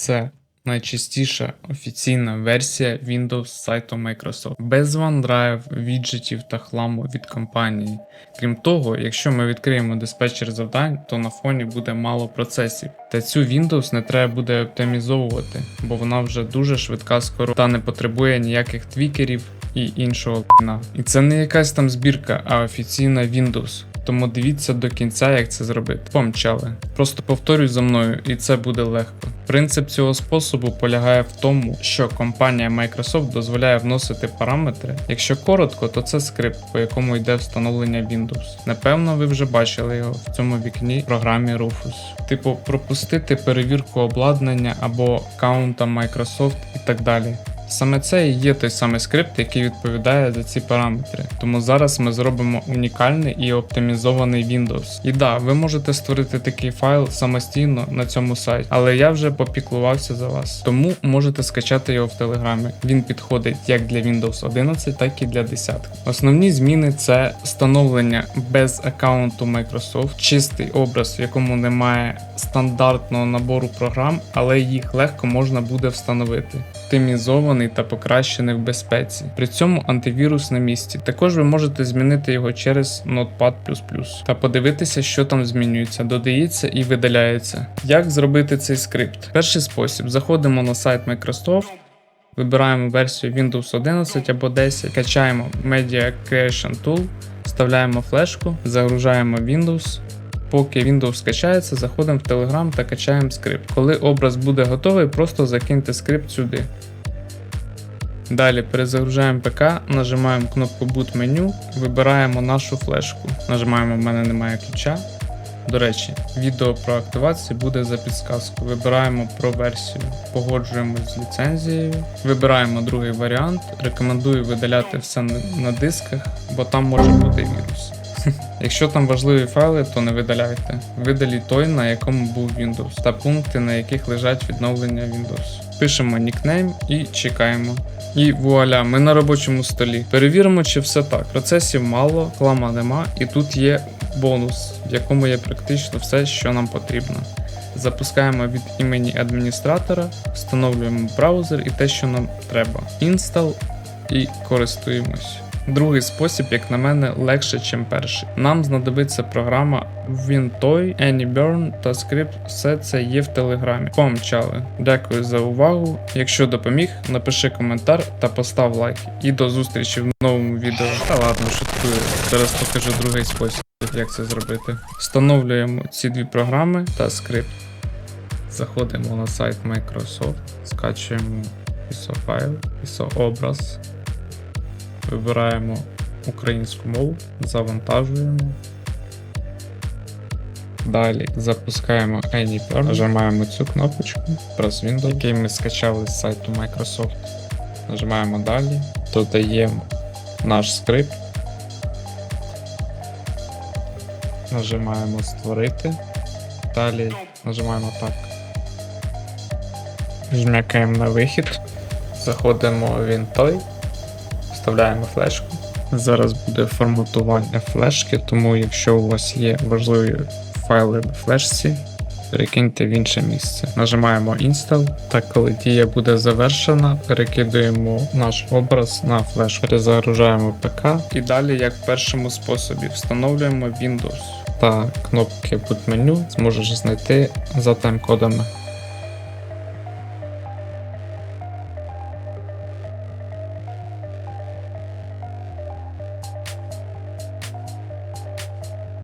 Це найчастіша офіційна версія Windows сайту Microsoft, без OneDrive, віджитів та хламу від компанії. Крім того, якщо ми відкриємо диспетчер завдань, то на фоні буде мало процесів. Та цю Windows не треба буде оптимізовувати, бо вона вже дуже швидка скоро та не потребує ніяких твікерів і іншого. І це не якась там збірка, а офіційна Windows. Тому дивіться до кінця, як це зробити. Помчали. Просто повторюй за мною, і це буде легко. Принцип цього способу полягає в тому, що компанія Microsoft дозволяє вносити параметри. Якщо коротко, то це скрипт, по якому йде встановлення Windows. Напевно, ви вже бачили його в цьому вікні в програмі Rufus. Типу, пропустити перевірку обладнання або аккаунта Microsoft і так далі. Саме це і є той самий скрипт, який відповідає за ці параметри. Тому зараз ми зробимо унікальний і оптимізований Windows. І да, ви можете створити такий файл самостійно на цьому сайті, але я вже попіклувався за вас. Тому можете скачати його в Телеграмі. Він підходить як для Windows 11, так і для 10. Основні зміни це встановлення без аккаунту Microsoft, чистий образ, в якому немає стандартного набору програм, але їх легко можна буде встановити. Оптимізований та покращений в безпеці. При цьому антивірус на місці. Також ви можете змінити його через Notepad та подивитися, що там змінюється, додається і видаляється. Як зробити цей скрипт? Перший спосіб: заходимо на сайт Microsoft. Вибираємо версію Windows 11 або 10, качаємо Media Creation Tool, вставляємо флешку, загружаємо Windows. Поки Windows скачається, заходимо в Telegram та качаємо скрипт. Коли образ буде готовий, просто закиньте скрипт сюди. Далі перезагружаємо ПК, нажимаємо кнопку Boot меню, вибираємо нашу флешку. Нажимаємо, в мене немає ключа. До речі, відео про активацію буде за підсказку. Вибираємо про версію, погоджуємось з ліцензією. Вибираємо другий варіант. Рекомендую видаляти все на дисках, бо там може бути вірус. Якщо там важливі файли, то не видаляйте. Видаліть той, на якому був Windows, та пункти, на яких лежать відновлення Windows. Пишемо нікнейм і чекаємо. І вуаля, ми на робочому столі. Перевіримо, чи все так. Процесів мало, клама нема, і тут є бонус, в якому є практично все, що нам потрібно. Запускаємо від імені адміністратора, встановлюємо браузер і те, що нам треба. Install і користуємось. Другий спосіб, як на мене, легше, ніж перший. Нам знадобиться програма WinToy, AnyBurn та скрипт. Все це є в телеграмі. Помчали. Дякую за увагу. Якщо допоміг, напиши коментар та постав лайк. І до зустрічі в новому відео. Та ладно, шуткую. Зараз покажу другий спосіб, як це зробити. Встановлюємо ці дві програми та скрипт. Заходимо на сайт Microsoft, скачуємо ISO файл, ISO образ. Вибираємо українську мову, завантажуємо. Далі запускаємо AnyPerm, нажимаємо цю кнопочку, Press Windows, який ми скачали з сайту Microsoft. Нажимаємо далі, додаємо наш скрипт. Нажимаємо Створити. Далі нажимаємо так. Жмякаємо на вихід. Заходимо в Intoy. Вставляємо флешку. Зараз буде форматування флешки, тому якщо у вас є важливі файли на флешці, перекиньте в інше місце. Нажимаємо Install, та коли дія буде завершена, перекидуємо наш образ на флешку, перезагружаємо ПК і далі, як в першому способі, встановлюємо Windows та кнопки boot меню зможеш знайти за тайм-кодами.